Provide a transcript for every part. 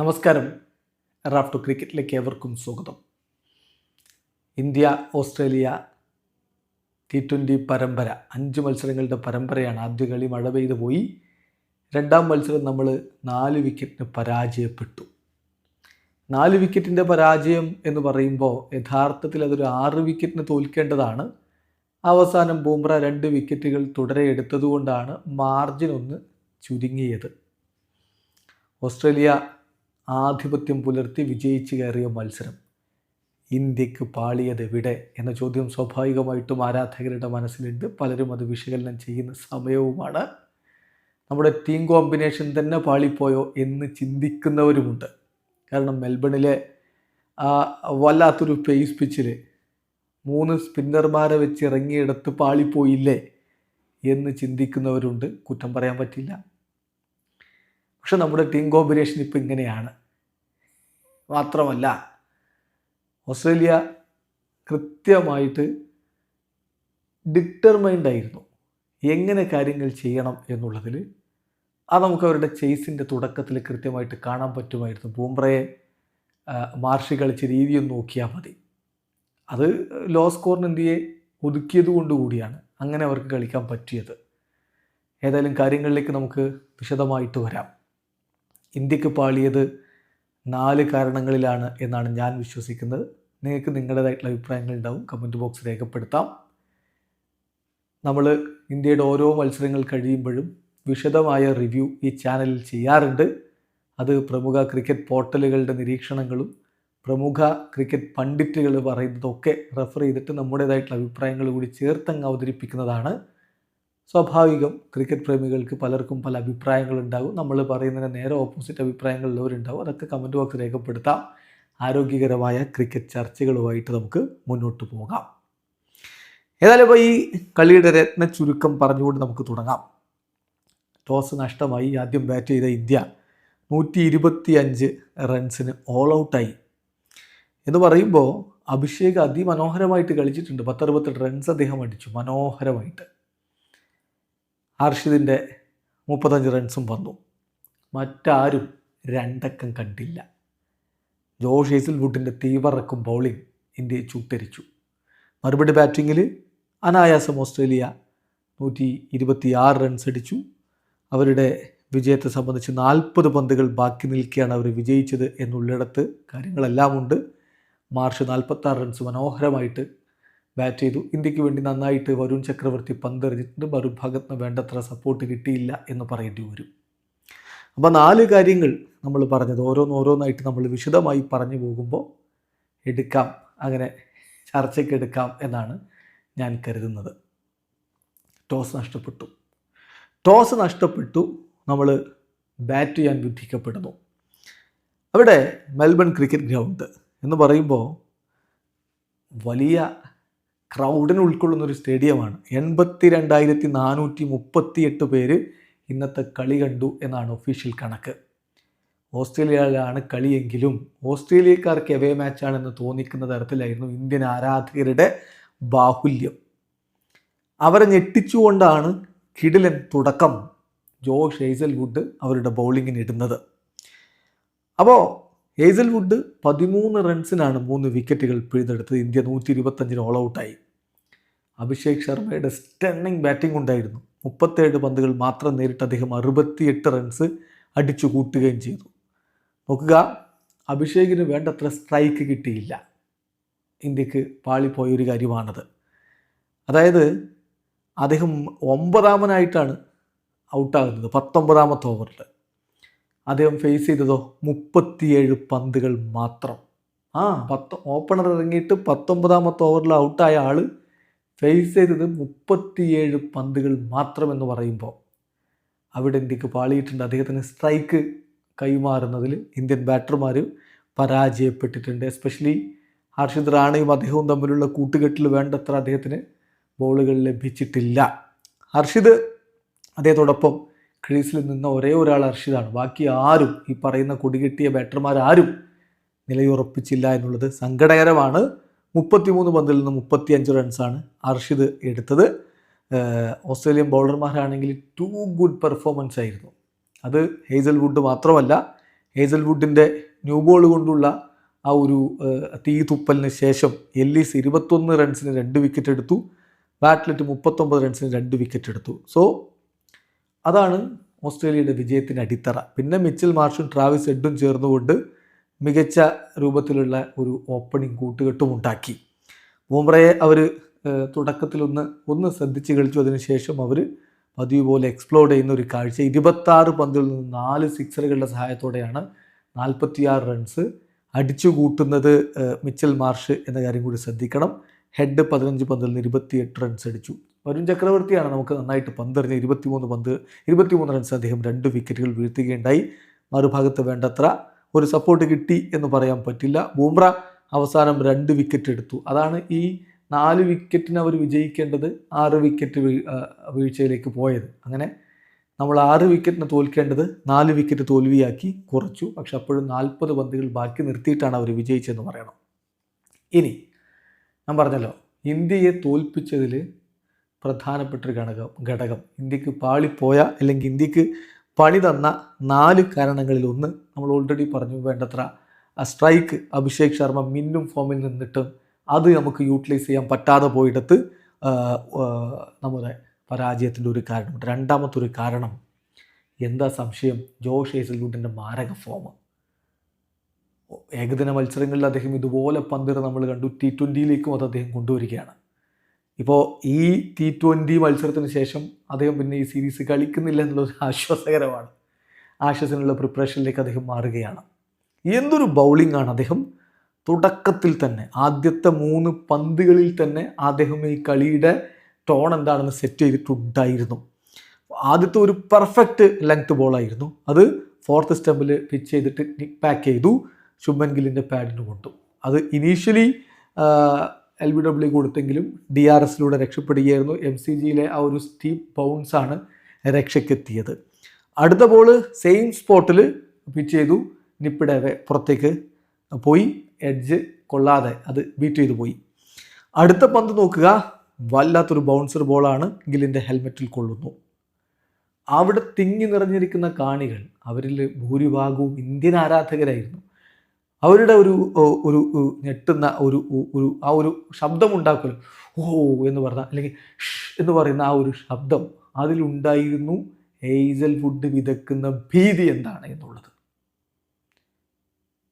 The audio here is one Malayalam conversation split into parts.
നമസ്കാരം. റാഫ്റ്റോ ക്രിക്കറ്റിലേക്ക് ഏവർക്കും സ്വാഗതം. ഇന്ത്യ ഓസ്ട്രേലിയ ടി ട്വന്റി പരമ്പര അഞ്ച് മത്സരങ്ങളുടെ പരമ്പരയാണ്. ആദ്യ കളി മഴ പെയ്തു പോയി. രണ്ടാം മത്സരം നമ്മൾ നാല് വിക്കറ്റിന് പരാജയപ്പെട്ടു. നാല് വിക്കറ്റിന്റെ പരാജയം എന്ന് പറയുമ്പോൾ യഥാർത്ഥത്തിൽ അതൊരു ആറ് വിക്കറ്റിന് തോൽക്കേണ്ടതാണ്. അവസാനം ബൂംറ രണ്ട് വിക്കറ്റുകൾ തുടരെ എടുത്തതുകൊണ്ടാണ് മാർജിൻ ഒന്ന് ചുരുങ്ങിയത്. ഓസ്ട്രേലിയ ആധിപത്യം പുലർത്തി വിജയിച്ചു കയറിയ മത്സരം. ഇന്ത്യയ്ക്ക് പാളിയത് എവിടെ എന്ന ചോദ്യം സ്വാഭാവികമായിട്ടും ആരാധകരുടെ മനസ്സിലുണ്ട്. പലരും അത് വിശകലനം ചെയ്യുന്ന സമയവുമാണ്. നമ്മുടെ ടീം കോമ്പിനേഷൻ തന്നെ പാളിപ്പോയോ എന്ന് ചിന്തിക്കുന്നവരുമുണ്ട്. കാരണം മെൽബണിലെ വല്ലാത്തൊരു പേസ് പിച്ചിൽ മൂന്ന് സ്പിന്നർമാരെ വെച്ച് ഇറങ്ങിയെടുത്ത് പാളിപ്പോയില്ലേ എന്ന് ചിന്തിക്കുന്നവരുണ്ട്. കുറ്റം പറയാൻ പറ്റില്ല. പക്ഷെ നമ്മുടെ ടീം കോമ്പിനേഷൻ ഇപ്പോൾ ഇങ്ങനെയാണ്. മാത്രമല്ല ഓസ്ട്രേലിയ കൃത്യമായിട്ട് ഡിറ്റർമൈൻഡ് ആയിരുന്നു എങ്ങനെ കാര്യങ്ങൾ ചെയ്യണം എന്നുള്ളതിൽ. അത് നമുക്ക് അവരുടെ ചേസിന്റെ തുടക്കത്തിൽ കൃത്യമായിട്ട് കാണാൻ പറ്റുമായിരുന്നു. ബൂംബ്രയെ മാർഷി കളിച്ച രീതിയൊന്ന് നോക്കിയാൽ മതി. അത് ലോ സ്കോറിന് ഇന്ത്യയെ ഒതുക്കിയത് കൊണ്ടുകൂടിയാണ് അങ്ങനെ അവർക്ക് കളിക്കാൻ പറ്റിയത്. ഏതായാലും കാര്യങ്ങളിലേക്ക് നമുക്ക് വിശദമായിട്ട് വരാം. ഇന്ത്യയ്ക്ക് പാളിയത് നാല് കാരണങ്ങളിലാണ് എന്നാണ് ഞാൻ വിശ്വസിക്കുന്നത്. നിങ്ങൾക്ക് നിങ്ങളുടേതായിട്ടുള്ള അഭിപ്രായങ്ങൾ ഉണ്ടാവും. കമന്റ് ബോക്സ് രേഖപ്പെടുത്താം. നമ്മൾ ഇന്ത്യയുടെ ഓരോ മത്സരങ്ങൾ കഴിയുമ്പോഴും വിശദമായ റിവ്യൂ ഈ ചാനലിൽ ചെയ്യാറുണ്ട്. അത് പ്രമുഖ ക്രിക്കറ്റ് പോർട്ടലുകളുടെ നിരീക്ഷണങ്ങളും പ്രമുഖ ക്രിക്കറ്റ് പണ്ഡിറ്റുകൾ പറയുന്നതൊക്കെ റെഫർ ചെയ്തിട്ട് നമ്മുടേതായിട്ടുള്ള അഭിപ്രായങ്ങൾ കൂടി ചേർത്തങ്ങ് അവതരിപ്പിക്കുന്നതാണ്. സ്വാഭാവികം ക്രിക്കറ്റ് പ്രേമികൾക്ക് പലർക്കും പല അഭിപ്രായങ്ങളുണ്ടാകും. നമ്മൾ പറയുന്നതിന് നേരെ ഓപ്പോസിറ്റ് അഭിപ്രായങ്ങളുള്ളവരുണ്ടാവും അതൊക്കെ കമന്റ് ബോക്സ് രേഖപ്പെടുത്താം. ആരോഗ്യകരമായ ക്രിക്കറ്റ് ചർച്ചകളുമായിട്ട് നമുക്ക് മുന്നോട്ട് പോകാം. ഏതായാലും ഇപ്പോൾ ഈ കളിയുടെ രത്ന ചുരുക്കം പറഞ്ഞുകൊണ്ട് നമുക്ക് തുടങ്ങാം. ടോസ് നഷ്ടമായി. ആദ്യം ബാറ്റ് ചെയ്ത ഇന്ത്യ നൂറ്റി ഇരുപത്തി അഞ്ച് റൺസിന് ഓൾ ഔട്ടായി എന്ന് പറയുമ്പോൾ അഭിഷേക് അതിമനോഹരമായിട്ട് കളിച്ചിട്ടുണ്ട്. പത്തറുപത്തെട്ട് റൺസ് അദ്ദേഹം അടിച്ചു. മനോഹരമായിട്ട്. ഹർഷിദിന്റെ മുപ്പത്തഞ്ച് റൺസും വന്നു. മറ്റാരും രണ്ടക്കം കണ്ടില്ല. ജോഷ് ഹേസിൽവുഡിന്റെ തീവറക്കും ബൗളിംഗ് ഇന്ത്യയെ ചുട്ടരിച്ചു. മറുപടി ബാറ്റിങ്ങിൽ അനായാസം ഓസ്ട്രേലിയ നൂറ്റി ഇരുപത്തിയാറ് റൺസ് അടിച്ചു. അവരുടെ വിജയത്തെ സംബന്ധിച്ച് നാൽപ്പത് പന്തുകൾ ബാക്കി നിൽക്കുകയാണ് അവർ വിജയിച്ചത് എന്നുള്ളിടത്ത് കാര്യങ്ങളെല്ലാം ഉണ്ട്. മാർച്ച് നാൽപ്പത്താറ് റൺസ് മനോഹരമായിട്ട് ബാറ്റ് ചെയ്തു. ഇന്ത്യയ്ക്ക് വേണ്ടി നന്നായിട്ട് വരുൺ ചക്രവർത്തി പന്തെറിഞ്ഞിട്ടുണ്ട്. മറുഭാഗത്ത് നിന്ന് വേണ്ടത്ര സപ്പോർട്ട് കിട്ടിയില്ല എന്ന് പറയേണ്ടി വരും. അപ്പോൾ നാല് കാര്യങ്ങൾ നമ്മൾ പറഞ്ഞത്. ഓരോന്നോരോന്നായിട്ട് നമ്മൾ വിശദമായി പറഞ്ഞു പോകുമ്പോൾ എടുക്കാം. അങ്ങനെ ചർച്ചയ്ക്കെടുക്കാം എന്നാണ് ഞാൻ കരുതുന്നത്. ടോസ് നഷ്ടപ്പെട്ടു. ടോസ് നഷ്ടപ്പെട്ടു. നമ്മൾ ബാറ്റ് ചെയ്യാൻ വിധിക്കപ്പെടുന്നു. അവിടെ മെൽബൺ ക്രിക്കറ്റ് ഗ്രൗണ്ട് എന്ന് പറയുമ്പോൾ വലിയ ക്രൗഡിനെ ഉൾക്കൊള്ളുന്ന ഒരു സ്റ്റേഡിയമാണ്. എൺപത്തി രണ്ടായിരത്തി നാനൂറ്റി മുപ്പത്തി എട്ട് പേര് ഇന്നത്തെ കളി കണ്ടു എന്നാണ് ഒഫീഷ്യൽ കണക്ക്. ഓസ്ട്രേലിയയിലാണ് കളിയെങ്കിലും ഓസ്ട്രേലിയക്കാർക്ക് എവേ മാച്ചാണെന്ന് തോന്നിക്കുന്ന തരത്തിലായിരുന്നു ഇന്ത്യൻ ആരാധകരുടെ ബാഹുല്യം. അവരെ ഞെട്ടിച്ചുകൊണ്ടാണ് കിടിലൻ തുടക്കം ജോഷ് ഹേസൽവുഡ് അവരുടെ ബൗളിങ്ങിന് ഇടുന്നത്. അപ്പോൾ ഹേസൽവുഡ് പതിമൂന്ന് റൺസിനാണ് മൂന്ന് വിക്കറ്റുകൾ പിഴുതെടുത്തത്. ഇന്ത്യ നൂറ്റി ഇരുപത്തഞ്ചിന് ഓൾ ഔട്ടായി അഭിഷേക് ശർമ്മയുടെ സ്റ്റണ്ണിങ് ബാറ്റിംഗ് ഉണ്ടായിരുന്നു. മുപ്പത്തേഴ് പന്തുകൾ മാത്രം നേരിട്ട് അദ്ദേഹം അറുപത്തിയെട്ട് റൺസ് അടിച്ചു കൂട്ടുകയും ചെയ്തു. നോക്കുക അഭിഷേകിന് വേണ്ടത്ര സ്ട്രൈക്ക് കിട്ടിയില്ല. ഇന്ത്യയ്ക്ക് പാളിപ്പോയൊരു കാര്യമാണത്. അതായത് അദ്ദേഹം ഒമ്പതാമനായിട്ടാണ് ഔട്ടാകുന്നത് പത്തൊമ്പതാമത്തെ ഓവറിൽ അദ്ദേഹം ഫേസ് ചെയ്തതോ? മുപ്പത്തിയേഴ് പന്തുകൾ മാത്രം. ആ. പത്ത് ഓപ്പണർ ഇറങ്ങിയിട്ട് പത്തൊമ്പതാമത്തെ ഓവറിൽ ഔട്ടായ ആൾ ഫേസ് ചെയ്തത് മുപ്പത്തിയേഴ് പന്തുകൾ മാത്രമെന്ന് പറയുമ്പോൾ അവിടെ ഇന്ത്യയ്ക്ക് പാളിയിട്ടുണ്ട്. അദ്ദേഹത്തിന് സ്ട്രൈക്ക് കൈമാറുന്നതിൽ ഇന്ത്യൻ ബാറ്റർമാർ പരാജയപ്പെട്ടിട്ടുണ്ട്. എസ്പെഷ്യലി ഹർഷിദ് റാണയും അദ്ദേഹവും തമ്മിലുള്ള കൂട്ടുകെട്ടിൽ വേണ്ടത്ര അദ്ദേഹത്തിന് ബോളുകൾ ലഭിച്ചിട്ടില്ല. ഹർഷിദ് അദ്ദേഹത്തോടൊപ്പം ക്രീസിൽ നിന്ന ഒരേ ഒരാൾ അർഷിദാണ്. ബാക്കി ആരും ഈ പറയുന്ന കൊടികെട്ടിയ ബാറ്റർമാരാരും നിലയുറപ്പിച്ചില്ല എന്നുള്ളത് സങ്കടകരമാണ്. മുപ്പത്തിമൂന്ന് പന്തിൽ നിന്ന് മുപ്പത്തിയഞ്ച് റൺസാണ് അർഷിദ് എടുത്തത്. ഓസ്ട്രേലിയൻ ബൗളർമാരാണെങ്കിൽ ടു ഗുഡ് പെർഫോമൻസ് ആയിരുന്നു. അത് ഹേസൽവുഡ് മാത്രമല്ല ഹേസൽവുഡിന്റെ ന്യൂ ബോൾ കൊണ്ടുള്ള ആ ഒരു തീ തുപ്പലിന് ശേഷം എല്ലീസ് ഇരുപത്തൊന്ന് റൺസിന് രണ്ട് വിക്കറ്റ് എടുത്തു. ബാറ്റ്ലെറ്റ് മുപ്പത്തൊമ്പത് റൺസിന് രണ്ട് വിക്കറ്റ് എടുത്തു. സോ അതാണ് ഓസ്ട്രേലിയയുടെ വിജയത്തിന് അടിത്തറ. പിന്നെ മിച്ചൽ മാർഷും ട്രാവിസ് എഡും ചേർന്നുകൊണ്ട് മികച്ച രൂപത്തിലുള്ള ഒരു ഓപ്പണിംഗ് കൂട്ടുകെട്ടും ഉണ്ടാക്കി. ബൂംറയെ അവർ തുടക്കത്തിലൊന്ന് ഒന്ന് ശ്രദ്ധിച്ച് കളിച്ചു. അതിനുശേഷം അവർ പതിവ് പോലെ എക്സ്പ്ലോഡ് ചെയ്യുന്ന ഒരു കാഴ്ച. ഇരുപത്താറ് പന്തിൽ നിന്ന് നാല് സിക്സറുകളുടെ സഹായത്തോടെയാണ് നാൽപ്പത്തിയാറ് റൺസ് അടിച്ചു കൂട്ടുന്നത് മിച്ചൽ മാർഷ് എന്ന കാര്യം കൂടി ശ്രദ്ധിക്കണം. ഹെഡ് പതിനഞ്ച് പന്തിൽ നിന്ന് ഇരുപത്തിയെട്ട് റൺസ് അടിച്ചു. വരുൺ ചക്രവർത്തിയാണ് നമുക്ക് നന്നായിട്ട് പന്തെറിഞ്ഞ് ഇരുപത്തിമൂന്ന് പന്ത് ഇരുപത്തിമൂന്ന് റൺസ് അദ്ദേഹം രണ്ട് വിക്കറ്റുകൾ വീഴ്ത്തുകയുണ്ടായി. മറുഭാഗത്ത് വേണ്ടത്ര ഒരു സപ്പോർട്ട് കിട്ടി എന്ന് പറയാൻ പറ്റില്ല. ബൂംറ അവസാനം രണ്ട് വിക്കറ്റ് എടുത്തു. അതാണ് ഈ നാല് വിക്കറ്റിന് അവർ വിജയിക്കേണ്ടത് ആറ് വിക്കറ്റ് വീഴ്ചയിലേക്ക് പോയത്. അങ്ങനെ നമ്മൾ ആറ് വിക്കറ്റിന് തോൽക്കേണ്ടത് നാല് വിക്കറ്റ് തോൽവിയാക്കി കുറച്ചു. പക്ഷെ അപ്പോഴും നാൽപ്പത് പന്തുകൾ ബാക്കി നിർത്തിയിട്ടാണ് അവർ വിജയിച്ചതെന്ന് പറയണം. ഇനി ഞാൻ പറഞ്ഞല്ലോ ഇന്ത്യയെ തോൽപ്പിച്ചതിൽ പ്രധാനപ്പെട്ട ഒരു ഘടകം ഘടകം. ഇന്ത്യയ്ക്ക് പാളിപ്പോയ അല്ലെങ്കിൽ ഇന്ത്യയ്ക്ക് പണി തന്ന നാല് കാരണങ്ങളിൽ ഒന്ന് നമ്മൾ ഓൾറെഡി പറഞ്ഞു വേണ്ടത്ര. സ്ട്രൈക്ക് അഭിഷേക് ശർമ്മ മിന്നും ഫോമിൽ നിന്നിട്ടും അത് നമുക്ക് യൂട്ടിലൈസ് ചെയ്യാൻ പറ്റാതെ പോയിടത്ത് നമ്മുടെ പരാജയത്തിന്റെ ഒരു കാരണമുണ്ട്. രണ്ടാമത്തെ ഒരു കാരണം എന്താ സംശയം? ജോഷ് ഏസൽവുഡിന്റെ മാരക ഫോം ഏകദിന മത്സരങ്ങളിൽ അദ്ദേഹം ഇതുപോലെ പന്തിറ നമ്മൾ കണ്ടു. ടി ട്വന്റിയിലേക്കും അത് അദ്ദേഹം കൊണ്ടുവരികയാണ്. ഇപ്പോൾ ഈ ടി ട്വന്റി മത്സരത്തിന് ശേഷം അദ്ദേഹം പിന്നെ ഈ സീരീസ് കളിക്കുന്നില്ല എന്നുള്ളത് ആശ്വാസകരമാണ്. ആശ്വാസനുള്ള പ്രിപ്പറേഷനിലേക്ക് അദ്ദേഹം മാറുകയാണ്. എന്തൊരു ബൗളിംഗ് ആണ് അദ്ദേഹം. തുടക്കത്തിൽ തന്നെ ആദ്യത്തെ മൂന്ന് പന്തുകളിൽ തന്നെ അദ്ദേഹം ഈ കളിയുടെ ടോൺ എന്താണെന്ന് സെറ്റ് ചെയ്തിട്ടുണ്ടായിരുന്നു. ആദ്യത്തെ ഒരു പെർഫെക്റ്റ് ലെങ്ത് ബോളായിരുന്നു അത് ഫോർത്ത് സ്റ്റെമ്പിൽ പിച്ച് ചെയ്തിട്ട് പാക്ക് ചെയ്തു. ശുഭൻ ഗില്ലിന്റെ പാഡിന് കൊണ്ടു. അത് ഇനീഷ്യലി എൽ ബി ഡബ്ല്യു കൊടുത്തെങ്കിലും ഡി ആർ എസിലൂടെ രക്ഷപ്പെടുകയായിരുന്നു. എം സി ജിയിലെ ആ ഒരു സ്റ്റീപ്പ് ബൗൺസാണ് രക്ഷയ്ക്കെത്തിയത്. അടുത്ത ബോൾ സെയിം സ്പോട്ടിൽ പിച്ച് ചെയ്തു. നിപ്പിടവെ പുറത്തേക്ക് പോയി. എഡ്ജ് കൊള്ളാതെ അത് ബീറ്റ് ചെയ്തു പോയി. അടുത്ത പന്ത് നോക്കുക. വല്ലാത്തൊരു ബൗൺസർ ബോളാണ് ഗില്ലിന്റെ ഹെൽമെറ്റിൽ കൊള്ളുന്നു. അവിടെ തിങ്ങി നിറഞ്ഞിരിക്കുന്ന കാണികൾ അവരിൽ ഭൂരിഭാഗവും ഇന്ത്യൻ ആരാധകരായിരുന്നു. അവരുടെ ഒരു ഒരു ഞെട്ടുന്ന ഒരു ഒരു- ആ ഒരു ശബ്ദമുണ്ടാക്കലും. ഓ എന്ന് പറഞ്ഞ അല്ലെങ്കിൽ എന്ന് പറയുന്ന ആ ഒരു ശബ്ദം അതിലുണ്ടായിരുന്നു. ഹേസൽ വുഡ് വിതക്കുന്ന ഭീതി എന്താണ് എന്നുള്ളത്.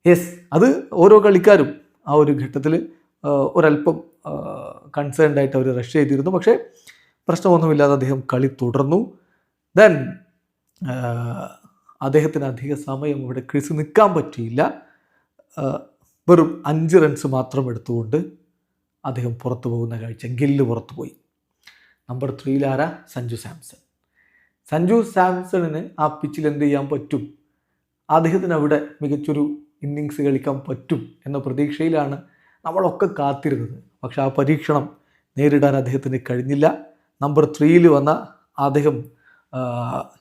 യെസ് അത് ഓരോ കളിക്കാരും ആ ഒരു ഘട്ടത്തിൽ ഒരല്പം കൺസേൺഡ് ആയിട്ട് അവർ റഷ് ചെയ്തിരുന്നു. പക്ഷേ പ്രശ്നമൊന്നുമില്ലാതെ അദ്ദേഹം കളി തുടർന്നു. ദെൻ അദ്ദേഹത്തിന് അധിക സമയം ഇവിടെ ക്രിസ് നിൽക്കാൻ പറ്റിയില്ല. വെറും അഞ്ച് റൺസ് മാത്രം എടുത്തുകൊണ്ട് അദ്ദേഹം പുറത്തു പോകുന്ന കാഴ്ച ഗില്ല് പുറത്തു പോയി. നമ്പർ ത്രീയിലാര സഞ്ജു സാംസൺ. സഞ്ജു സാംസണിന് ആ പിച്ചിൽ എന്ത് ചെയ്യാൻ പറ്റും? അദ്ദേഹത്തിന് അവിടെ മികച്ചൊരു ഇന്നിങ്സ് കളിക്കാൻ പറ്റും എന്ന പ്രതീക്ഷയിലാണ് നമ്മളൊക്കെ കാത്തിരുന്നത്. പക്ഷെ ആ പരീക്ഷണം നേരിടാൻ അദ്ദേഹത്തിന് കഴിഞ്ഞില്ല. നമ്പർ ത്രീയിൽ വന്ന അദ്ദേഹം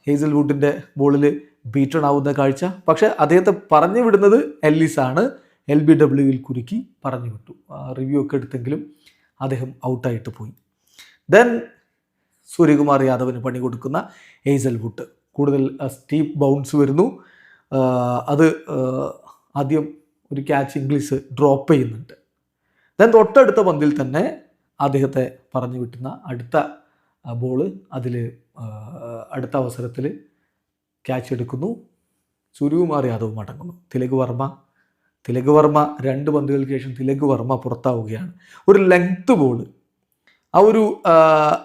ഹേസൽവുഡിന്റെ ബോളിൽ ബീറ്റൺ ആവുന്ന കാഴ്ച. പക്ഷേ അദ്ദേഹത്തെ പറഞ്ഞു വിടുന്നത് എല്ലിസാണ് എൽ ബി ഡബ്ല്യുവിൽ കുരുക്കി പറഞ്ഞു വിട്ടു. റിവ്യൂ ഒക്കെ എടുത്തെങ്കിലും അദ്ദേഹം ഔട്ടായിട്ട് പോയി. ദെൻ സൂര്യകുമാർ യാദവിന് പണി കൊടുക്കുന്ന ഹേസൽവുഡ് കൂടുതൽ സ്റ്റീപ്പ് ബൗൺസ് വരുന്നു. അത് ആദ്യം ഒരു ക്യാച്ച് ഇംഗ്ലീഷ് ഡ്രോപ്പ് ചെയ്യുന്നുണ്ട്. ദെൻ തൊട്ടടുത്ത പന്തിൽ തന്നെ അദ്ദേഹത്തെ പറഞ്ഞു വിട്ടുന്ന അടുത്ത ബോൾ അതിൽ അടുത്ത അവസരത്തിൽ ക്യാച്ച് എടുക്കുന്നു. സൂര്യകുമാർ യാദവ് മടങ്ങുന്നു തിലക് വർമ്മ തിലക് വർമ്മ രണ്ട് പന്തുകൾക്ക് ശേഷം തിലക് വർമ്മ പുറത്താവുകയാണ്. ഒരു ലെങ്ത് ബോൾ ആ ഒരു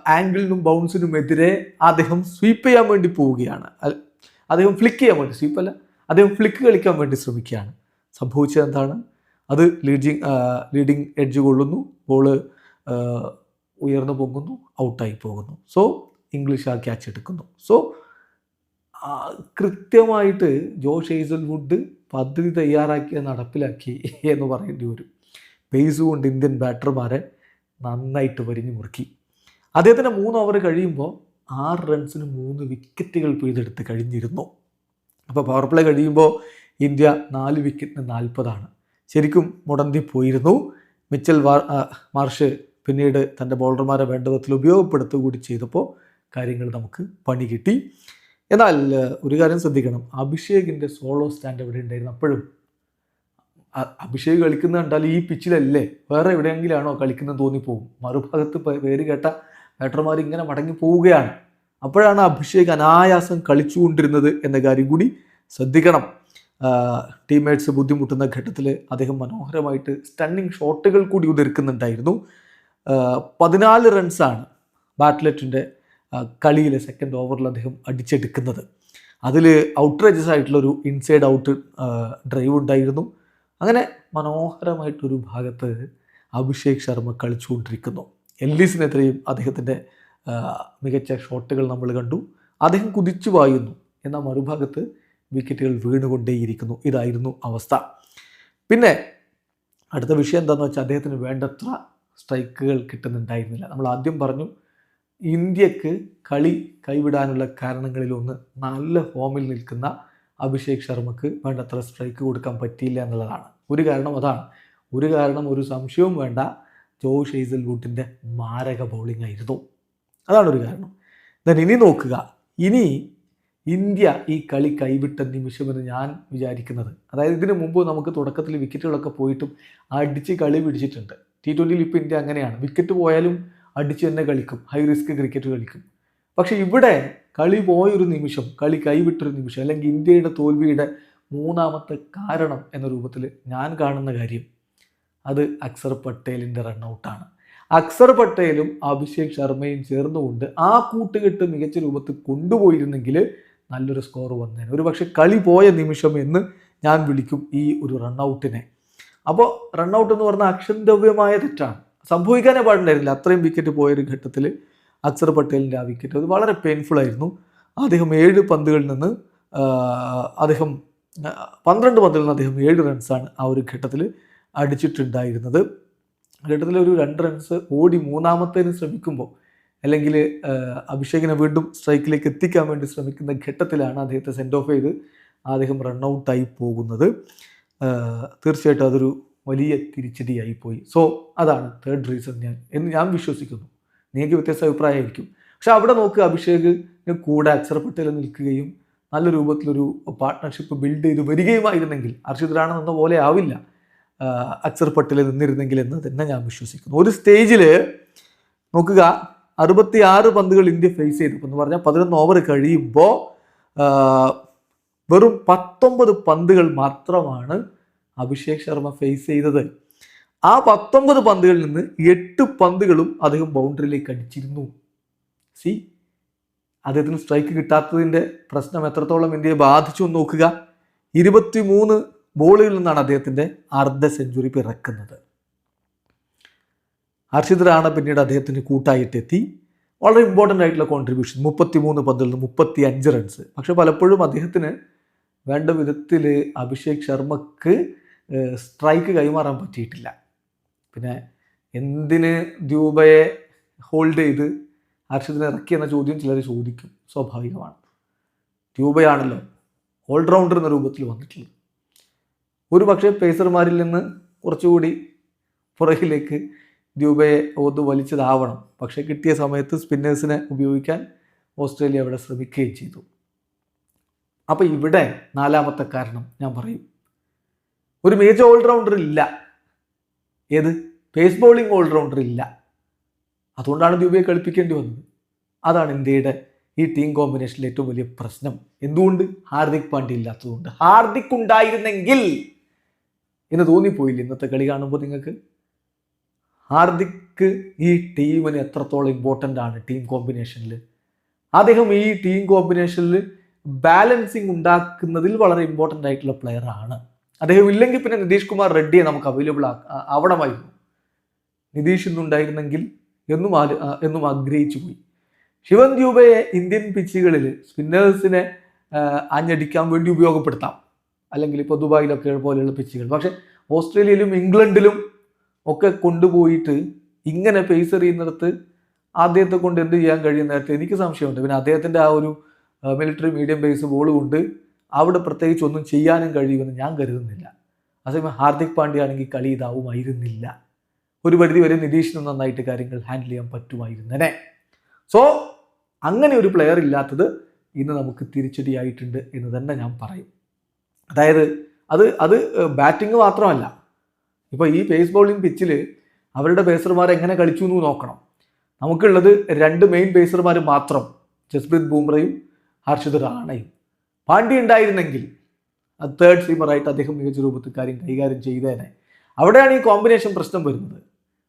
ആംഗിളിനും ബൗൺസിനും എതിരെ അദ്ദേഹം സ്വീപ്പ് ചെയ്യാൻ വേണ്ടി പോവുകയാണ്. അദ്ദേഹം ഫ്ലിക്ക് ചെയ്യാൻ വേണ്ടി സ്വീപ്പ് അല്ല അദ്ദേഹം ഫ്ലിക്ക് കളിക്കാൻ വേണ്ടി ശ്രമിക്കുകയാണ്. സംഭവിച്ചത് എന്താണ്? അത് ലീഡിങ് ലീഡിങ് എഡ്ജ് കൊള്ളുന്നു. ബോൾ ഉയർന്നു പൊങ്ങുന്നു ഔട്ടായി പോകുന്നു. സോ ഇംഗ്ലീഷ് ആ ക്യാച്ച് എടുക്കുന്നു. സോ കൃത്യമായിട്ട് ജോഷ് ഹേസൽവുഡ് പദ്ധതി തയ്യാറാക്കിയ നടപ്പിലാക്കി എന്ന് പറയേണ്ടി വരും. പേസ് കൊണ്ട് ഇന്ത്യൻ ബാറ്റർമാരെ നന്നായിട്ട് വരിഞ്ഞു മുറുക്കി. അദ്ദേഹത്തിന്റെ മൂന്ന് ഓവർ കഴിയുമ്പോൾ ആറ് റൺസിന് മൂന്ന് വിക്കറ്റുകൾ പിഴുതെടുത്ത് കഴിഞ്ഞിരുന്നു. അപ്പോൾ പവർ പ്ലേ കഴിയുമ്പോൾ ഇന്ത്യ നാല് വിക്കറ്റിന് നാൽപ്പതാണ്. ശരിക്കും മുടന്തി പോയിരുന്നു. മിച്ചൽ മാർഷ് പിന്നീട് തന്റെ ബോളർമാരെ വേണ്ട വിധത്തിൽ ഉപയോഗപ്പെടുത്തുക കൂടി ചെയ്തപ്പോൾ കാര്യങ്ങൾ നമുക്ക് പണി കിട്ടി. എന്നാൽ ഒരു കാര്യം ശ്രദ്ധിക്കണം. അഭിഷേകിന്റെ സോളോ സ്റ്റാൻഡ് എവിടെ ഉണ്ടായിരുന്നു? അപ്പോഴും. അഭിഷേക് കളിക്കുന്ന കണ്ടാൽ ഈ പിച്ചിലല്ലേ വേറെ എവിടെയെങ്കിലാണോ കളിക്കുന്നത് തോന്നിപ്പോകും മറുഭാഗത്ത് പേര് കേട്ട ബാറ്റർമാർ ഇങ്ങനെ മടങ്ങി പോവുകയാണ്. അപ്പോഴാണ് അഭിഷേക് അനായാസം കളിച്ചുകൊണ്ടിരുന്നത് എന്ന കാര്യം കൂടി ശ്രദ്ധിക്കണം. ടീംമേറ്റ്സ് ബുദ്ധിമുട്ടുന്ന ഘട്ടത്തിൽ അദ്ദേഹം മനോഹരമായിട്ട് സ്റ്റണ്ണിങ് ഷോട്ടുകൾ കൂടി ഉതിർക്കുന്നുണ്ടായിരുന്നു. പതിനാല് റൺസാണ് ബാറ്റ്ലറ്റിന്റെ കളിയിലെ സെക്കൻഡ് ഓവറിൽ അദ്ദേഹം അടിച്ചെടുക്കുന്നത്. അതിൽ ഔട്ട്റേജസ് ആയിട്ടുള്ളൊരു ഇൻസൈഡ് ഔട്ട് ഡ്രൈവ് ഉണ്ടായിരുന്നു. അങ്ങനെ മനോഹരമായിട്ടൊരു ഭാഗത്ത് അഭിഷേക് ശർമ്മ കളിച്ചുകൊണ്ടിരിക്കുന്നു. എല്ലീസിനെതിരെയും അദ്ദേഹത്തിന്റെ മികച്ച ഷോട്ടുകൾ നമ്മൾ കണ്ടു. അദ്ദേഹം കുതിച്ചു വായുന്നു എന്നാൽ മറുഭാഗത്ത് വിക്കറ്റുകൾ വീണുകൊണ്ടേയിരിക്കുന്നു. ഇതായിരുന്നു അവസ്ഥ. പിന്നെ അടുത്ത വിഷയം എന്താണെന്ന് വെച്ചാൽ അദ്ദേഹത്തിന് വേണ്ടത്ര സ്ട്രൈക്കുകൾ കിട്ടുന്നുണ്ടായിരുന്നില്ല. നമ്മൾ ആദ്യം പറഞ്ഞു ഇന്ത്യയ്ക്ക് കളി കൈവിടാനുള്ള കാരണങ്ങളിലൊന്ന് നല്ല ഫോമിൽ നിൽക്കുന്ന അഭിഷേക് ശർമ്മക്ക് വേണ്ടത്ര സ്ട്രൈക്ക് കൊടുക്കാൻ പറ്റിയില്ല എന്നുള്ളതാണ്. ഒരു കാരണം അതാണ്. ഒരു കാരണം ഒരു സംശയവും വേണ്ട. ജോ ഷെയ്സൽ വൂട്ടിന്റെ മാരക ബൗളിംഗ് ആയിരുന്നു. അതാണ് ഒരു കാരണം. ഞാൻ ഇനി നോക്കുക. ഇനി ഇന്ത്യ ഈ കളി കൈവിട്ട നിമിഷമെന്ന് ഞാൻ വിചാരിക്കുന്നത്. അതായത് ഇതിനു മുമ്പ് നമുക്ക് തുടക്കത്തിൽ വിക്കറ്റുകളൊക്കെ പോയിട്ടും അടിച്ച് കളി പിടിച്ചിട്ടുണ്ട്. ടി ട്വന്റിയിൽ ഇപ്പോൾ ഇന്ത്യ അങ്ങനെയാണ്. വിക്കറ്റ് പോയാലും അടിച്ച് തന്നെ കളിക്കും. ഹൈ റിസ്ക് ക്രിക്കറ്റ് കളിക്കും. പക്ഷേ ഇവിടെ കളി പോയൊരു നിമിഷം കളി കൈവിട്ടൊരു നിമിഷം അല്ലെങ്കിൽ ഇന്ത്യയുടെ തോൽവിയുടെ മൂന്നാമത്തെ കാരണം എന്ന രൂപത്തിൽ ഞാൻ കാണുന്ന കാര്യം അത് അക്സർ പട്ടേലിന്റെ റണ്ണൗട്ടാണ് അക്സർ പട്ടേലും അഭിഷേക് ശർമ്മയും ചേർന്നുകൊണ്ട് ആ കൂട്ടുകെട്ട് മികച്ച രൂപത്തിൽ കൊണ്ടുപോയിരുന്നെങ്കിൽ നല്ലൊരു സ്കോർ വന്നേനെ. ഒരു പക്ഷേ കളി പോയ നിമിഷം എന്ന് ഞാൻ വിളിക്കും ഈ ഒരു റണ്ണൗട്ടിനെ അപ്പോൾ റണ്ണൗട്ട് എന്ന് പറഞ്ഞാൽ അക്ഷന്തവ്യമായ തെറ്റാണ്. സംഭവിക്കാനേ പാടുണ്ടായിരുന്നില്ല. അത്രയും വിക്കറ്റ് പോയൊരു ഘട്ടത്തിൽ അക്സർ പട്ടേലിന്റെ ആ വിക്കറ്റ് അത് വളരെ പെയിൻഫുൾ ആയിരുന്നു. അദ്ദേഹം ഏഴ് പന്തുകളിൽ നിന്ന് അദ്ദേഹം പന്ത്രണ്ട് പന്തുകളിൽ നിന്ന് അദ്ദേഹം ഏഴ് റൺസാണ് ആ ഒരു ഘട്ടത്തിൽ അടിച്ചിട്ടുണ്ടായിരുന്നത്. ഘട്ടത്തിൽ ഒരു രണ്ട് റൺസ് ഓടി മൂന്നാമത്തേന് ശ്രമിക്കുമ്പോൾ അല്ലെങ്കിൽ അഭിഷേകിനെ വീണ്ടും സ്ട്രൈക്കിലേക്ക് എത്തിക്കാൻ വേണ്ടി ശ്രമിക്കുന്ന ഘട്ടത്തിലാണ് അദ്ദേഹത്തെ സെൻഡ് ഓഫ് ചെയ്ത് അദ്ദേഹം റൺ ഔട്ടായി പോകുന്നത്. തീർച്ചയായിട്ടും അതൊരു വലിയ തിരിച്ചടിയായി പോയി സോ അതാണ് തേർഡ് റീസൺ ഞാൻ എന്ന് ഞാൻ വിശ്വസിക്കുന്നു. നിങ്ങൾക്ക് വ്യത്യസ്ത അഭിപ്രായമായിരിക്കും. പക്ഷെ അവിടെ നോക്കുക അഭിഷേകിന് കൂടെ അക്ഷർ പട്ടേൽ നിൽക്കുകയും നല്ല രൂപത്തിലൊരു പാർട്ട്ണർഷിപ്പ് ബിൽഡ് ചെയ്ത് വരികയുമായിരുന്നെങ്കിൽ അർഷിത് റാണ നിന്ന പോലെ ആവില്ല അക്ഷർ പട്ടേൽ നിന്നിരുന്നെങ്കിൽ എന്ന് തന്നെ ഞാൻ വിശ്വസിക്കുന്നു. ഒരു സ്റ്റേജിൽ നോക്കുക അറുപത്തി ആറ് പന്തുകൾ ഇന്ത്യ ഫേസ് ചെയ്തു എന്ന് പറഞ്ഞാൽ പതിനൊന്ന് ഓവർ കഴിയുമ്പോൾ വെറും പത്തൊമ്പത് പന്തുകൾ മാത്രമാണ് അഭിഷേക് ശർമ്മ ഫേസ് ചെയ്തത്. ആ പത്തൊമ്പത് പന്തുകളിൽ നിന്ന് എട്ട് പന്തുകളും അദ്ദേഹം ബൗണ്ടറിയിലേക്ക് അടിച്ചിരുന്നു. സി അദ്ദേഹത്തിന് സ്ട്രൈക്ക് കിട്ടാത്തതിന്റെ പ്രശ്നം എത്രത്തോളം ഇന്ത്യയെ ബാധിച്ചു എന്ന് നോക്കുക. ഇരുപത്തി മൂന്ന് ബോളുകളിൽ നിന്നാണ് അദ്ദേഹത്തിന്റെ അർദ്ധ സെഞ്ചുറി പിറക്കുന്നത്. ഹർഷിത് റാണ പിന്നീട് അദ്ദേഹത്തിന് കൂട്ടായിട്ട് എത്തി വളരെ ഇമ്പോർട്ടന്റ് ആയിട്ടുള്ള കോൺട്രിബ്യൂഷൻ മുപ്പത്തി മൂന്ന് പന്തിൽ നിന്ന് മുപ്പത്തി അഞ്ച് റൺസ് പക്ഷെ പലപ്പോഴും അദ്ദേഹത്തിന് വേണ്ട വിധത്തിൽ അഭിഷേക് ശർമ്മക്ക് സ്ട്രൈക്ക് കൈമാറാൻ പറ്റിയിട്ടില്ല. പിന്നെ എന്തിന് ദ്യൂബയെ ഹോൾഡ് ചെയ്ത് ഹർഷദിനെ ഇറക്കി എന്ന ചോദ്യം ചിലർ ചോദിക്കും. സ്വാഭാവികമാണ്. ദ്യൂബയാണല്ലോ ഓൾറൗണ്ടർ എന്ന രൂപത്തിൽ വന്നിട്ടുള്ളത്. ഒരു പക്ഷേ പേസർമാരിൽ നിന്ന് കുറച്ചുകൂടി പുറകിലേക്ക് ദ്യൂബയെ ഒന്ന് വലിച്ചതാവണം. പക്ഷേ കിട്ടിയ സമയത്ത് സ്പിന്നേഴ്സിനെ ഉപയോഗിക്കാൻ ഓസ്ട്രേലിയ അവിടെ ശ്രമിക്കുകയും ചെയ്തു. അപ്പോൾ ഇവിടെ നാലാമത്തെ കാരണം ഞാൻ പറയും. ഒരു മേജർ ഓൾറൗണ്ടർ ഇല്ല. ഏത്? പേസ് ബോളിംഗ് ഓൾറൗണ്ടർ ഇല്ല. അതുകൊണ്ടാണ് ദുബൈ കളിപ്പിക്കേണ്ടി വന്നത്. അതാണ് ഇന്ത്യയുടെ ഈ ടീം കോമ്പിനേഷനിലെ ഏറ്റവും വലിയ പ്രശ്നം. എന്തുകൊണ്ട്? ഹാർദിക് പാണ്ഡ്യ ഇല്ലാത്തതുകൊണ്ട്. ഹാർദിക് ഉണ്ടായിരുന്നെങ്കിൽ എന്ന് തോന്നിപ്പോയില്ല ഇന്നത്തെ കളി കാണുമ്പോൾ നിങ്ങൾക്ക്. ഹാർദിക്ക് ഈ ടീമിന് എത്രത്തോളം ഇമ്പോർട്ടന്റ് ആണ് ടീം കോമ്പിനേഷനിൽ അദ്ദേഹം ഈ ടീം കോമ്പിനേഷനിൽ ബാലൻസിങ് ഉണ്ടാക്കുന്നതിൽ വളരെ ഇമ്പോർട്ടന്റ് ആയിട്ടുള്ള പ്ലെയർ ആണ്. അദ്ദേഹം ഇല്ലെങ്കിൽ പിന്നെ നിതീഷ് കുമാർ റെഡ്ഡിയെ നമുക്ക് അവൈലബിൾ ആവണമായിരുന്നു നിതീഷ് ഇന്നുണ്ടായിരുന്നെങ്കിൽ എന്നും എന്നും ആഗ്രഹിച്ചു പോയി. ശിവൻ ദ്യൂബയെ ഇന്ത്യൻ പിച്ചുകളിൽ സ്പിന്നേഴ്സിനെ ആഞ്ഞടിക്കാൻ വേണ്ടി ഉപയോഗപ്പെടുത്താം. അല്ലെങ്കിൽ ഇപ്പോൾ ദുബായിലൊക്കെ പോലെയുള്ള പിച്ചുകൾ. പക്ഷേ ഓസ്ട്രേലിയയിലും ഇംഗ്ലണ്ടിലും ഒക്കെ കൊണ്ടുപോയിട്ട് ഇങ്ങനെ പേസ് എറിയുന്നിടത്ത് അദ്ദേഹത്തെ കൊണ്ട് എന്ത് ചെയ്യാൻ കഴിയുന്ന നേരത്തെ എനിക്ക് സംശയമുണ്ട്. പിന്നെ അദ്ദേഹത്തിന്റെ ആ ഒരു മിലിറ്ററി മീഡിയം ബേസ് ബോൾ കൊണ്ട് അവിടെ പ്രത്യേകിച്ച് ഒന്നും ചെയ്യാനും കഴിയുമെന്ന് ഞാൻ കരുതുന്നില്ല. അതേസമയം ഹാർദിക് പാണ്ഡ്യ ആണെങ്കിൽ കളി ഇതാവുമായിരുന്നില്ല. ഒരു പരിധി വരെ നിതീഷിന് നന്നായിട്ട് കാര്യങ്ങൾ ഹാൻഡിൽ ചെയ്യാൻ പറ്റുമായിരുന്നനെ. സോ അങ്ങനെ ഒരു പ്ലെയർ ഇല്ലാത്തത് ഇന്ന് നമുക്ക് തിരിച്ചടിയായിട്ടുണ്ട് എന്ന് തന്നെ ഞാൻ പറയും. അതായത് അത് അത് ബാറ്റിംഗ് മാത്രമല്ല. ഇപ്പോൾ ഈ പേസ് ബോളിംഗ് പിച്ചിൽ അവരുടെ പേസർമാർ എങ്ങനെ കളിച്ചു എന്ന് നോക്കണം. നമുക്കുള്ളത് രണ്ട് മെയിൻ പേസർമാർ മാത്രം. ജസ്പ്രീത് ബൂംറയും ഹർഷിത് റാണയും. പാണ്ഡ്യ ഉണ്ടായിരുന്നെങ്കിൽ തേർഡ് സീമറായിട്ട് അദ്ദേഹം മികച്ച രൂപത്തിൽ കാര്യം കൈകാര്യം ചെയ്തേനെ. അവിടെയാണ് ഈ കോമ്പിനേഷൻ പ്രശ്നം വരുന്നത്.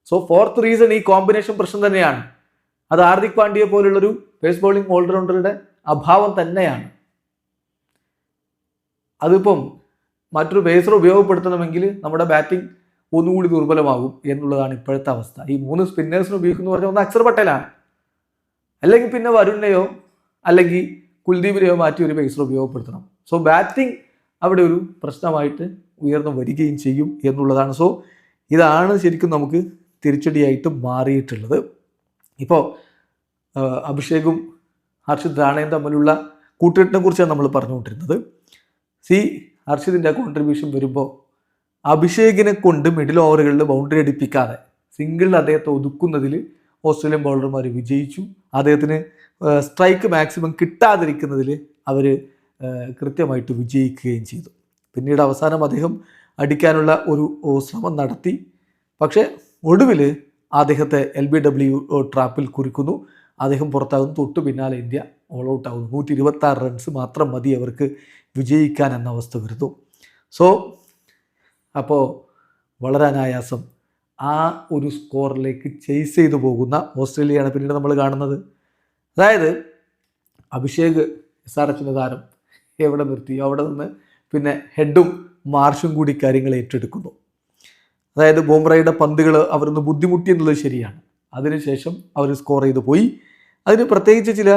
സോ ഫോർത്ത് റീസൺ ഈ കോമ്പിനേഷൻ പ്രശ്നം തന്നെയാണ്. അത് ഹാർദിക് പാണ്ഡ്യയെ പോലുള്ളൊരു പേസ് ബോളിംഗ് ഓൾറൗണ്ടറുടെ അഭാവം തന്നെയാണ്. അതിപ്പം മറ്റൊരു ബേസർ ഉപയോഗപ്പെടുത്തണമെങ്കിൽ നമ്മുടെ ബാറ്റിംഗ് ഒന്നുകൂടി ദുർബലമാകും എന്നുള്ളതാണ് ഇപ്പോഴത്തെ അവസ്ഥ. ഈ മൂന്ന് സ്പിന്നേഴ്സിന് ഉപയോഗിക്കുന്ന പറഞ്ഞാൽ ഒന്ന് അക്ഷർ പട്ടേലാണ്. അല്ലെങ്കിൽ പിന്നെ വരുണിനെയോ അല്ലെങ്കിൽ കുൽദീപിനെയോ മാറ്റി ഒരു പേസർ ഉപയോഗപ്പെടുത്തണം. സോ ബാറ്റിംഗ് അവിടെ ഒരു പ്രശ്നമായിട്ട് ഉയർന്നു വരികയും ചെയ്യും എന്നുള്ളതാണ്. സോ ഇതാണ് ശരിക്കും നമുക്ക് തിരിച്ചടിയായിട്ട് മാറിയിട്ടുള്ളത്. ഇപ്പോൾ അഭിഷേകും ഹർഷിത് റാണയും തമ്മിലുള്ള കൂട്ടുകെട്ടിനെ കുറിച്ചാണ് നമ്മൾ പറഞ്ഞുകൊണ്ടിരുന്നത്. സി ഹർഷിതിന്റെ കോൺട്രിബ്യൂഷൻ വരുമ്പോൾ അഭിഷേകിനെ കൊണ്ട് മിഡിൽ ഓവറുകളിൽ ബൗണ്ടറി അടിപ്പിക്കാതെ സിംഗിളിൽ അദ്ദേഹത്തെ ഒതുക്കുന്നതിൽ ഓസ്ട്രേലിയൻ ബൗളർമാർ വിജയിച്ചു. അദ്ദേഹത്തിന് സ്ട്രൈക്ക് മാക്സിമം കിട്ടാതിരിക്കുന്നതിൽ അവർ കൃത്യമായിട്ട് വിജയിക്കുകയും ചെയ്തു. പിന്നീട് അവസാനം അദ്ദേഹം അടിക്കാനുള്ള ഒരു ശ്രമം നടത്തി. പക്ഷേ ഒടുവിൽ അദ്ദേഹത്തെ എൽ ബി ഡബ്ല്യു ട്രാപ്പിൽ കുറിക്കുന്നു. അദ്ദേഹം പുറത്താകുന്നു. തൊട്ട് പിന്നാലെ ഇന്ത്യ ഓൾ ഔട്ട് ആകുന്നു. നൂറ്റി ഇരുപത്താറ് റൺസ് മാത്രം മതി അവർക്ക് വിജയിക്കാൻ എന്ന അവസ്ഥ വരുന്നു. സോ അപ്പോൾ വളരെ അനായാസം ആ ഒരു സ്കോറിലേക്ക് ചേസ് ചെയ്തു പോകുന്ന ഓസ്ട്രേലിയയാണ് പിന്നീട് നമ്മൾ കാണുന്നത്. അതായത് അഭിഷേക് എസ് ആർ എച്ചിന്റെ താരം എവിടെ നിർത്തി അവിടെ നിന്ന് പിന്നെ ഹെഡും മാർഷും കൂടി കാര്യങ്ങൾ ഏറ്റെടുക്കുന്നു. അതായത് ബോംബ്രയുടെ പന്തുകൾ അവരൊന്ന് ബുദ്ധിമുട്ടി എന്നുള്ളത് ശരിയാണ്. അതിനുശേഷം അവർ സ്കോർ ചെയ്തു പോയി. അതിന് പ്രത്യേകിച്ച് ചില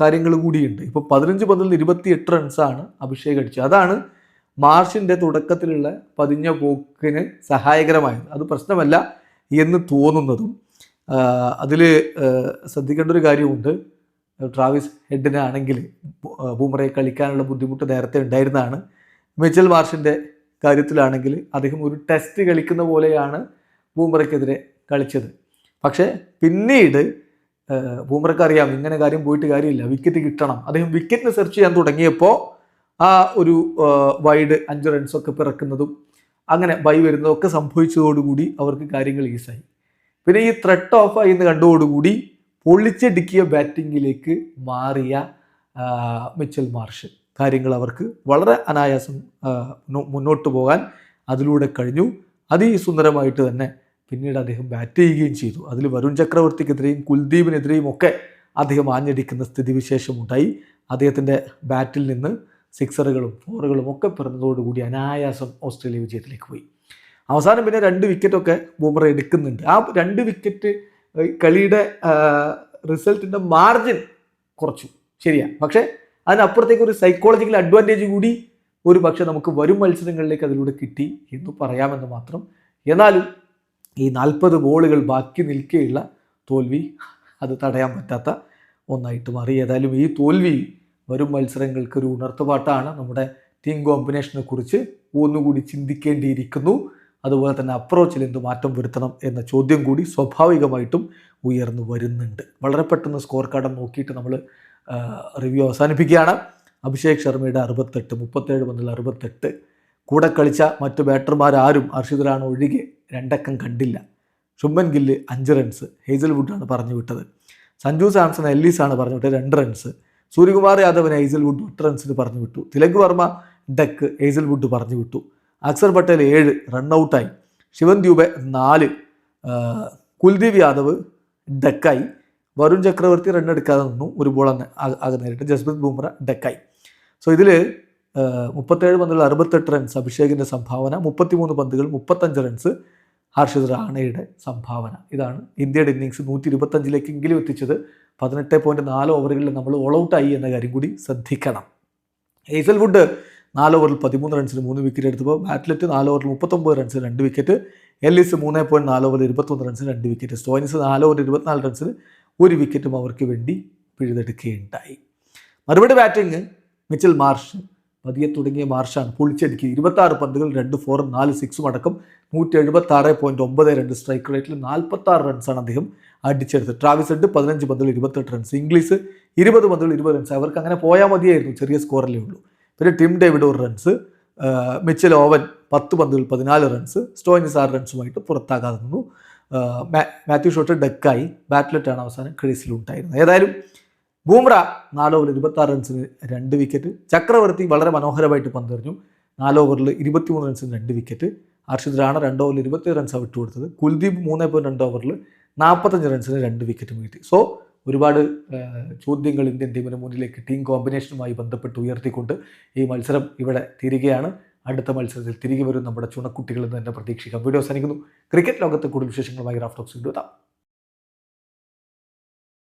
കാര്യങ്ങൾ കൂടിയുണ്ട്. ഇപ്പോൾ പതിനഞ്ച് പന്തിൽ ഇരുപത്തി എട്ട് റൺസാണ് അഭിഷേക് അടിച്ചത്. അതാണ് മാർഷിന്റെ തുടക്കത്തിലുള്ള പതിഞ്ഞ പോക്കിന് സഹായകരമായത്. അത് പ്രശ്നമല്ല എന്ന് തോന്നുന്നതും അതിൽ ശ്രദ്ധിക്കേണ്ട ഒരു കാര്യമുണ്ട്. ട്രാവിസ് ഹെഡിനാണെങ്കിൽ ബൂമറയെ കളിക്കാനുള്ള ബുദ്ധിമുട്ട് നേരത്തെ ഉണ്ടായിരുന്നതാണ്. മിച്ചൽ മാർഷിന്റെ കാര്യത്തിലാണെങ്കിൽ അദ്ദേഹം ഒരു ടെസ്റ്റ് കളിക്കുന്ന പോലെയാണ് ബൂമറയ്ക്കെതിരെ കളിച്ചത്. പക്ഷേ പിന്നീട് ബൂമറയ്ക്ക് അറിയാം ഇങ്ങനെ കാര്യം പോയിട്ട് കാര്യമില്ല. വിക്കറ്റ് കിട്ടണം. അദ്ദേഹം വിക്കറ്റിന് സെർച്ച് ചെയ്യാൻ തുടങ്ങിയപ്പോൾ ആ ഒരു വൈഡ് അഞ്ച് റൺസൊക്കെ പിറക്കുന്നതും അങ്ങനെ ബൈ വരുന്നതും ഒക്കെ സംഭവിച്ചതോടുകൂടി അവർക്ക് കാര്യങ്ങൾ ഈസായി. പിന്നെ ഈ ത്രെട്ട് ആയി എന്ന് കണ്ടതോടുകൂടി പൊളിച്ചടുക്കിയ ബാറ്റിങ്ങിലേക്ക് മാറിയ മിച്ചൽ മാർഷ് കാര്യങ്ങൾ അവർക്ക് വളരെ അനായാസം മുന്നോട്ട് പോകാൻ അതിലൂടെ കഴിഞ്ഞു. അതിസുന്ദരമായിട്ട് തന്നെ പിന്നീട് അദ്ദേഹം ബാറ്റ് ചെയ്യുകയും ചെയ്തു. അതിൽ വരുൺ ചക്രവർത്തിക്കെതിരെയും കുൽദീപിനെതിരെയും ഒക്കെ അദ്ദേഹം ആഞ്ഞടിക്കുന്ന സ്ഥിതിവിശേഷമുണ്ടായി. അദ്ദേഹത്തിന്റെ ബാറ്റിൽ നിന്ന് സിക്സറുകളും ഫോറുകളും ഒക്കെ പിറന്നതോടുകൂടി അനായാസം ഓസ്ട്രേലിയ വിജയത്തിലേക്ക് പോയി. അവസാനം പിന്നെ രണ്ട് വിക്കറ്റൊക്കെ ബൂമറ എടുക്കുന്നുണ്ട്. ആ രണ്ട് വിക്കറ്റ് കളിയുടെ റിസൾട്ടിന്റെ മാർജിൻ കുറച്ചു. ശരിയാണ് പക്ഷേ അതിനപ്പുറത്തേക്ക് ഒരു സൈക്കോളജിക്കൽ അഡ്വാന്റേജ് കൂടി ഒരു പക്ഷേ നമുക്ക് വരും മത്സരങ്ങളിലേക്ക് അതിലൂടെ കിട്ടി എന്ന് പറയാമെന്ന് മാത്രം. എന്നാലും ഈ നാൽപ്പത് ബോളുകൾ ബാക്കി നിൽക്കെയുള്ള തോൽവി അത് തടയാൻ പറ്റാത്ത ഒന്നായിട്ട് മാറി. ഏതായാലും ഈ തോൽവി വരും മത്സരങ്ങൾക്ക് ഒരു ഉണർത്തുപാട്ടാണ് നമ്മുടെ ടീം കോമ്പിനേഷനെ കുറിച്ച് ഒന്നുകൂടി ചിന്തിക്കേണ്ടിയിരിക്കുന്നു. അതുപോലെ തന്നെ അപ്രോച്ചിൽ എന്ത് മാറ്റം വരുത്തണം എന്ന ചോദ്യം കൂടി സ്വാഭാവികമായിട്ടും ഉയർന്നു വരുന്നുണ്ട്. വളരെ പെട്ടെന്ന് സ്കോർ കാർഡ് നോക്കിയിട്ട് നമ്മൾ റിവ്യൂ അവസാനിപ്പിക്കുകയാണ്. അഭിഷേക് ശർമ്മയുടെ അറുപത്തെട്ട് മുപ്പത്തേഴ് പന്തിൽ അറുപത്തെട്ട്. കൂടെ കളിച്ച മറ്റു ബാറ്റർമാരാരും അർഷിദറാണ് ഒഴികെ രണ്ടക്കം കണ്ടില്ല. ശുംബൻ ഗില്ല് അഞ്ച് റൺസ് ഹേസൽവുഡാണ് പറഞ്ഞു വിട്ടത് സഞ്ജു സാംസൺ എല്ലീസാണ് പറഞ്ഞു വിട്ടത് രണ്ട് റൺസ് സൂര്യകുമാർ യാദവിനെ ഹേസൽവുഡ് എട്ട് റൺസിന് പറഞ്ഞു വിട്ടു. തിലക് വർമ്മ ഡക്ക് ഹേസൽവുഡ് പറഞ്ഞു വിട്ടു. അക്സർ പട്ടേൽ ഏഴ് ഔട്ടായി ശിവൻ ദ്യൂബെ നാല് കുൽദീപ് യാദവ് ഡക്കായി. വരുൺ ചക്രവർത്തി റൺ എടുക്കാതെ നിന്നു ഒരു ബോൾ ആകെ നേരിട്ട്. ജസ്പ്രീത് ബുംറ ഡക്കായി. സോ ഇതിൽ മുപ്പത്തേഴ് പന്തുകൾ അറുപത്തെട്ട് റൺസ് അഭിഷേകിന്റെ സംഭാവന മുപ്പത്തിമൂന്ന് പന്തുകൾ മുപ്പത്തഞ്ച് റൺസ് ഹർഷിത് റാണയുടെ സംഭാവന. ഇതാണ് ഇന്ത്യയുടെ ഇന്നിങ്സ് നൂറ്റി ഇരുപത്തഞ്ചിലേക്കെങ്കിലും എത്തിച്ചത്. പതിനെട്ട് പോയിന്റ് നാല് ഓവറുകളിൽ നമ്മൾ ഓൾ ഔട്ടായി എന്ന കാര്യം കൂടി ശ്രദ്ധിക്കണം. ഹേസൽവുഡ് നാല് ഓവറിൽ പതിമൂന്ന് റൺസിന് മൂന്ന് വിക്കറ്റ് എടുത്തപ്പോൾ ബാറ്റ്ലറ്റ് നാല് ഓവറിൽ മുപ്പത്തൊമ്പത് റൺസിന് രണ്ട് വിക്കറ്റ് എല്ലിസ് മൂന്ന് പോയിന്റ് നാല് ഓവറിൽ ഇരുപത്തൊന്ന് റൺസിന് രണ്ട് വിക്കറ്റ് സ്റ്റോയിൻസ് നാല് ഓവറിൽ ഇരുപത്തിനാല് റൺസിന് ഒരു വിക്കറ്റും അവർക്ക് വേണ്ടി പിഴുതെടുക്കുകയുണ്ടായി. മറുപടി ബാറ്റിംഗ് മിച്ചൽ മാർഷ് പതിയെ തുടങ്ങിയ മാർഷാണ് പൊളിച്ചടുക്കി ഇരുപത്താറ് പന്തുകൾ രണ്ട് ഫോറും നാല് സിക്സും അടക്കം നൂറ്റി എഴുപത്തി ആറ് പോയിന്റ് ഒമ്പത് രണ്ട് സ്ട്രൈക്ക് റേറ്റിൽ നാൽപ്പത്താറ് റൺസാണ് അദ്ദേഹം അടിച്ചെടുത്തത്. ട്രാവിസ് ഹെഡ് പതിനഞ്ച് പന്തുകൾ ഇരുപത്തെട്ട് റൺസ് ഇംഗ്ലീഷ് ഇരുപത് പന്തുകൾ ഇരുപത് റൺസ് അവർക്ക് അങ്ങനെ പോയാൽ മതിയായിരുന്നു ചെറിയ സ്കോറല്ലേ ഉള്ളൂ. പിന്നെ ടിം ഡേവിഡ് ഒരു റൺസ് മിച്ചൽ ഓവൻ പത്ത് പന്തുകൾ പതിനാല് റൺസ് സ്റ്റോയിനിസ് ആറ് റൺസുമായിട്ട് പുറത്താകാതെ നിന്നു. Matthew Short ഡെക്കായി. ബാറ്റ്ലെറ്റാണ് അവസാനം ക്രീസിലുണ്ടായിരുന്നത് ഏതായാലും ബൂമ്ര നാല് ഓവറിൽ ഇരുപത്തി ആറ് റൺസിന് രണ്ട് വിക്കറ്റ് ചക്രവർത്തി വളരെ മനോഹരമായിട്ട് പന്തെറിഞ്ഞു. നാല് ഓവറിൽ ഇരുപത്തിമൂന്ന് റൺസിന് രണ്ട് വിക്കറ്റ് ഹർഷിത് റാണ രണ്ട് ഓവറിൽ ഇരുപത്തി റൺസാണ് വിട്ടുകൊടുത്തത്. കുൽദീപ് മൂന്ന് പോയിന്റ് രണ്ട് ഓവറിൽ നാൽപ്പത്തഞ്ച് റൺസിന് രണ്ട് വിക്കറ്റ് കിട്ടി. സോ ഒരുപാട് ചോദ്യങ്ങൾ ഇന്ത്യൻ ടീമിന് മുന്നിലേക്ക് ടീം കോമ്പിനേഷനുമായി ബന്ധപ്പെട്ട് ഉയർത്തിക്കൊണ്ട് ഈ മത്സരം ഇവിടെ തിരികെയാണ്. അടുത്ത മത്സരത്തിൽ തിരികെ വരും നമ്മുടെ ചുണക്കുട്ടികൾ തന്നെ പ്രതീക്ഷിക്കാം. വീഡിയോ അവസാനിക്കുന്നു. ക്രിക്കറ്റ് ലോകത്തെ കൂടുതൽ വിശേഷങ്ങളുമായി റാഫ്റ്റോക്സ് എത്താം.